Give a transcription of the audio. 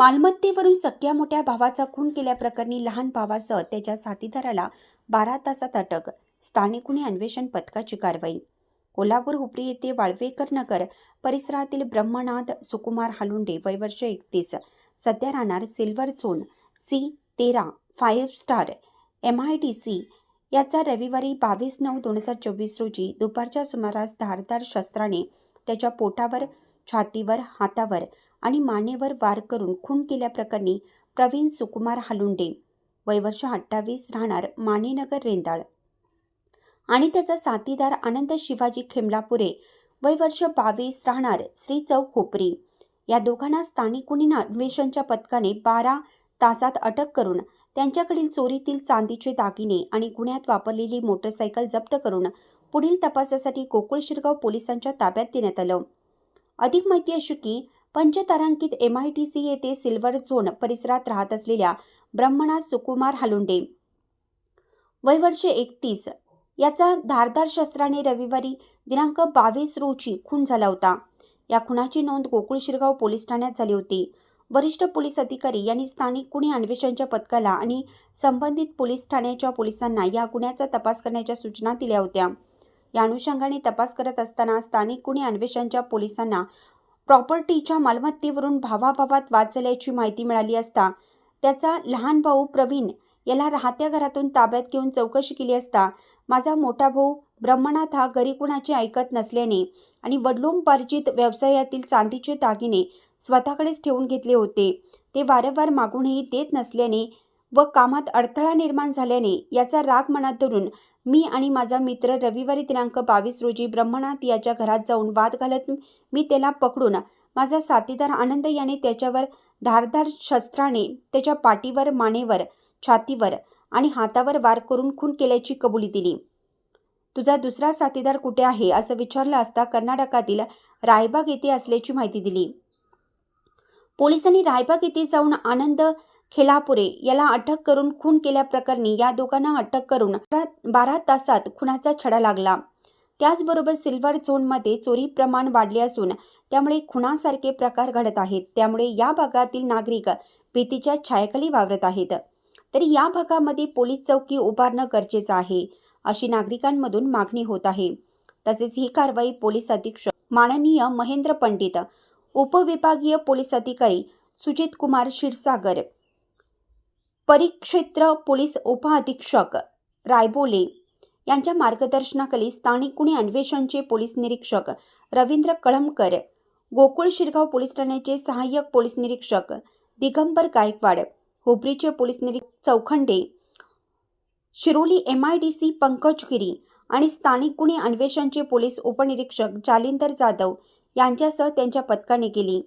मालमत्तेवरून सख्या मोठ्या भावाचा खून केल्याप्रकरणी लहान भावासह त्याच्या साथीदाराला बारा तासात अटक. स्थानिक गुन्हे अन्वेषण पथकाची कारवाई. कोल्हापूर हुपरी येथे वाळवेकर नगर परिसरातील ब्रह्मनाथ सुकुमार हालुंडे वय वर्ष एकतीस. सध्या राहणार सिल्वर झोन सी तेरा five star M I D C. याचा रविवारी बावीस नऊ दोन हजार चोवीस रोजी दुपारच्या सुमारास धारदार शस्त्राने त्याच्या पोटावर छातीवर हातावर आणि मानेवर वार करून खून केल्याप्रकरणी प्रवीण सुकुमार हालुंडे वय वर्ष अठ्ठावीस राहणार मानेनगर रेंदाळ. आणि त्याचा साथीदार आनंद शिवाजी खेमलापुरे वय वर्ष बावीस राहणार श्री चौक खोपरी या दोघांना स्थानिक गुन्हे अन्वेषणच्या पथकाने बारा तासात अटक करून त्यांच्याकडील चोरीतील चांदीचे दागिने आणि गुन्ह्यात वापरलेली मोटरसायकल जप्त करून पुढील तपासासाठी गोकुळ शिरगाव पोलिसांच्या ताब्यात देण्यात आलं. अधिक माहिती अशी की पंचतारांकित एम आय टी सी येथे सिल्वर झोन परिसरात राहत असलेल्या ब्रह्मनाथ सुकुमार हालुंडे. वय वर्ष एकतीस. याचा धारदार शस्त्राने रविवारी दिनांक बावीस रोजी खून झाला होता. या खुनाची नोंद गोकुळ शिरगाव पोलीस ठाण्यात झाली होती. वरिष्ठ पोलीस अधिकारी यांनी स्थानिक गुन्हे अन्वेषणच्या पथकाला आणि संबंधित पोलीस ठाण्याच्या पोलिसांना या गुन्ह्याचा तपास करण्याच्या सूचना दिल्या होत्या. या अनुषंगाने तपास करत असताना स्थानिक गुन्हे अन्वेषणच्या पोलिसांना प्रॉपर्टीच्या मालमत्तेवरून भावाभावात वाद झाल्याची माहिती मिळाली असता त्याचा लहान भाऊ प्रवीण याला राहत्या घरातून ताब्यात घेऊन चौकशी केली असता माझा मोठा भाऊ ब्रह्मनाथ हा घरी कुणाचे ऐकत नसल्याने आणि वडलोंपार्जित व्यवसायातील चांदीचे दागिने स्वतःकडेच ठेवून घेतले होते. ते वारंवार मागूनही देत नसल्याने व कामात अडथळा निर्माण झाल्याने याचा राग मनात धरून मी आणि माझा मित्र रविवारी दिनांक बावीस रोजी ब्रह्मनाथ याच्या घरात जाऊन वाद घालत मी त्याला पकडून माझा साथीदार आनंद याने त्याच्यावर धारदार शस्त्राने त्याच्या पाठीवर मानेवर छातीवर आणि हातावर वार करून खून केल्याची कबुली दिली. तुझा दुसरा साथीदार कुठे आहे? असं विचारलं असता कर्नाटकातील रायबाग येथे असल्याची माहिती दिली. पोलिसांनी रायबाग येथे जाऊन आनंद खेलापुरे याला अटक करून खून केल्याप्रकरणी या दोघांना अटक करून बारा तासात खुनाचा छडा लागला. त्याचबरोबर सिल्वर झोनमध्ये चोरी प्रमाण वाढले असून त्यामुळे खुणासारखे प्रकार घडत आहेत. त्यामुळे या भागातील नागरिक भीतीच्या छायाखाली वावरत आहेत. तरी या भागामध्ये पोलीस चौकी उभारणं गरजेचं आहे अशी नागरिकांमधून मागणी होत आहे. तसेच ही कारवाई पोलीस अधीक्षक माननीय महेंद्र पंडित उपविभागीय पोलीस अधिकारी सुजित कुमार क्षीरसागर परिक्षेत्र पोलीस उपअधीक्षक रायबोले यांच्या मार्गदर्शनाखाली स्थानिक गुन्हे अन्वेषणचे पोलीस निरीक्षक रवींद्र कळमकर गोकुळ शिरगाव पोलीस ठाण्याचे सहाय्यक पोलीस निरीक्षक दिगंबर गायकवाड हुबरीचे पोलीस निरीक्षक Chaukhande Shiroli M I D C Pankaj Giri आणि स्थानिक गुन्हे अन्वेषणचे पोलीस उपनिरीक्षक जालिंदर जाधव यांच्यासह त्यांच्या पथकाने केली.